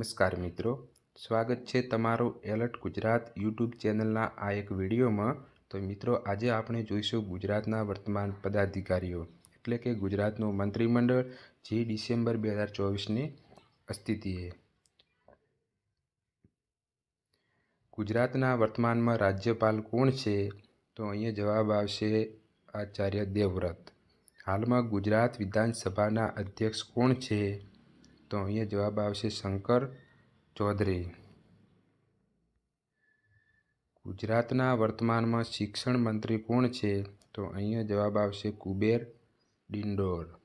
નમસ્કાર મિત્રો. સ્વાગત છે તમારું એલર્ટ ગુજરાત યુટ્યુબ ચેનલના આ એક વિડીયોમાં. તો મિત્રો, આજે આપણે જોઈશું ગુજરાતના વર્તમાન પદાધિકારીઓ, એટલે કે ગુજરાતનું મંત્રીમંડળ, જે ડિસેમ્બર બે હજાર ચોવીસની અસ્થિતિએ. ગુજરાતના વર્તમાનમાં રાજ્યપાલ કોણ છે? તો અહીંયા જવાબ આવશે આચાર્ય દેવવ્રત. હાલમાં ગુજરાત વિધાનસભાના અધ્યક્ષ કોણ છે? તો અહીંયા જવાબ આવશે શંકર ચૌધરી. ગુજરાતના વર્તમાનમાં શિક્ષણ મંત્રી કોણ છે? તો અહીંયા જવાબ આવશે કુબેર ડિંડોર.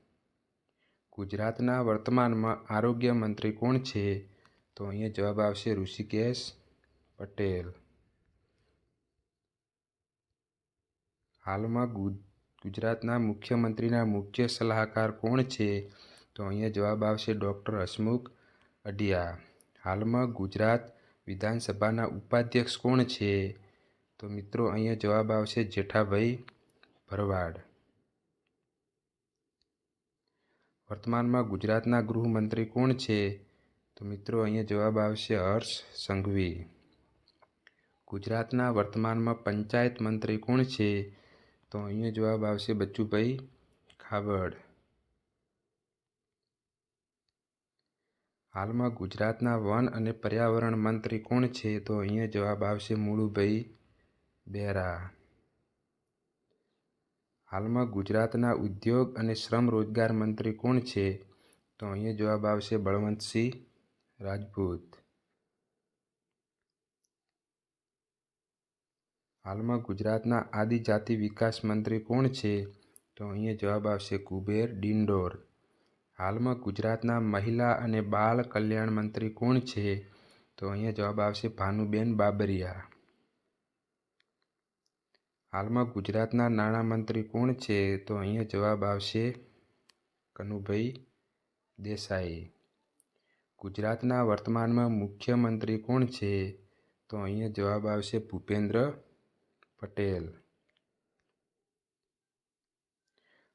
ગુજરાતના વર્તમાનમાં આરોગ્ય મંત્રી કોણ છે? તો અહીંયા જવાબ આવશે ઋષિકેશ પટેલ. હાલમાં ગુજરાતના મુખ્યમંત્રીના મુખ્ય સલાહકાર કોણ છે? તો અહીંયા જવાબ આવશે ડૉક્ટર હસમુખ અઢિયા. હાલમાં ગુજરાત વિધાનસભાના ઉપાધ્યક્ષ કોણ છે? તો મિત્રો, અહીંયા જવાબ આવશે જેઠાભાઈ ભરવાડ. વર્તમાનમાં ગુજરાતના ગૃહમંત્રી કોણ છે? તો મિત્રો, અહીંયા જવાબ આવશે હર્ષ સંઘવી. ગુજરાતના વર્તમાનમાં પંચાયત મંત્રી કોણ છે? તો અહીંયા જવાબ આવશે બચ્ચુભાઈ ખાબડ હાલમાં ગુજરાતના વન અને પર્યાવરણ મંત્રી કોણ છે તો અહીંયા જવાબ આવશે મુળુભાઈ બેરા. હાલમાં ગુજરાતના ઉદ્યોગ અને શ્રમ રોજગાર મંત્રી કોણ છે તો અહીંયા જવાબ આવશે બળવંતસિંહ રાજપૂત. હાલમાં ગુજરાતના આદિજાતિ વિકાસ મંત્રી કોણ છે તો અહીંયા જવાબ આવશે કુબેર ડિંડોર. હાલમાં ગુજરાતના મહિલા અને બાળ કલ્યાણ મંત્રી કોણ છે? તો અહીંયા જવાબ આવશે ભાનુબેન બાબરિયા. હાલમાં ગુજરાતના નાણામંત્રી કોણ છે? તો અહીંયા જવાબ આવશે કનુભાઈ દેસાઈ. ગુજરાતના વર્તમાનમાં મુખ્યમંત્રી કોણ છે? તો અહીંયા જવાબ આવશે ભૂપેન્દ્ર પટેલ.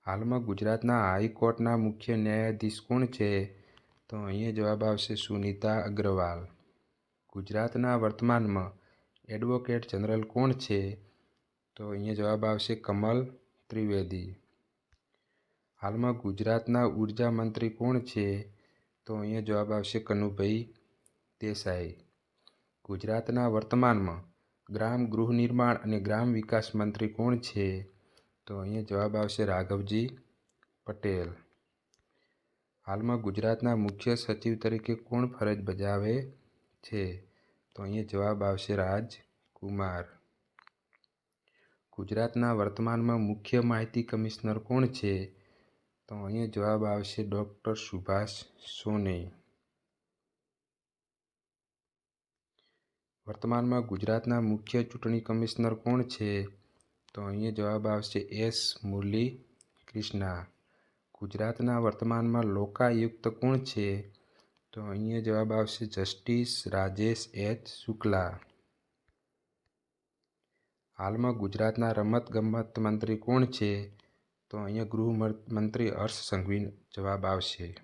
હાલમાં ગુજરાતના હાઈકોર્ટના મુખ્ય ન્યાયાધીશ કોણ છે? તો અહીંયા જવાબ આવશે સુનીતા અગ્રવાલ. ગુજરાતના વર્તમાનમાં એડવોકેટ જનરલ કોણ છે? તો અહીંયા જવાબ આવશે કમલ ત્રિવેદી. હાલમાં ગુજરાતના ઊર્જા મંત્રી કોણ છે? તો અહીંયા જવાબ આવશે કનુભાઈ દેસાઈ. ગુજરાતના વર્તમાનમાં ગ્રામ ગૃહ નિર્માણ અને ગ્રામ વિકાસ મંત્રી કોણ છે? તો અહીંયા જવાબ આવશે રાઘવજી પટેલ. હાલમાં ગુજરાતના મુખ્ય સચિવ તરીકે કોણ ફરજ બજાવે છે? તો અહીંયા જવાબ આવશે રાજકુમાર. ગુજરાતના વર્તમાનમાં મુખ્ય માહિતી કમિશનર કોણ છે? તો અહીંયા જવાબ આવશે ડૉક્ટર સુભાષ સોની. વર્તમાનમાં ગુજરાતના મુખ્ય ચૂંટણી કમિશનર કોણ છે? તો અહીંયા જવાબ આવશે એસ મુરલી કૃષ્ણા ગુજરાતના વર્તમાનમાં લોકાયુક્ત કોણ છે? તો અહીંયા જવાબ આવશે જસ્ટિસ રાજેશ એચ શુક્લા. હાલમાં ગુજરાતના રમત ગમત મંત્રી કોણ છે? તો અહીંયા ગૃહ મંત્રી હર્ષ સંઘવી જવાબ આવશે.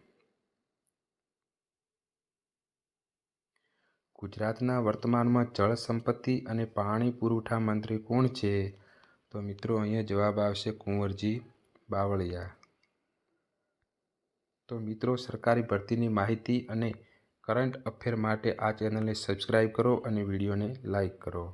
ગુજરાતના વર્તમાનમાં જળ સંપત્તિ અને પાણી પુરવઠા મંત્રી કોણ છે? તો મિત્રો અહીંયા જવાબ આવશે કુંવરજી બાવળિયા. તો મિત્રો સરકારી ભરતીની માહિતી અને કરંટ અફેર માટે આ ચેનલને સબસ્ક્રાઈબ કરો અને વિડીયોને લાઈક કરો.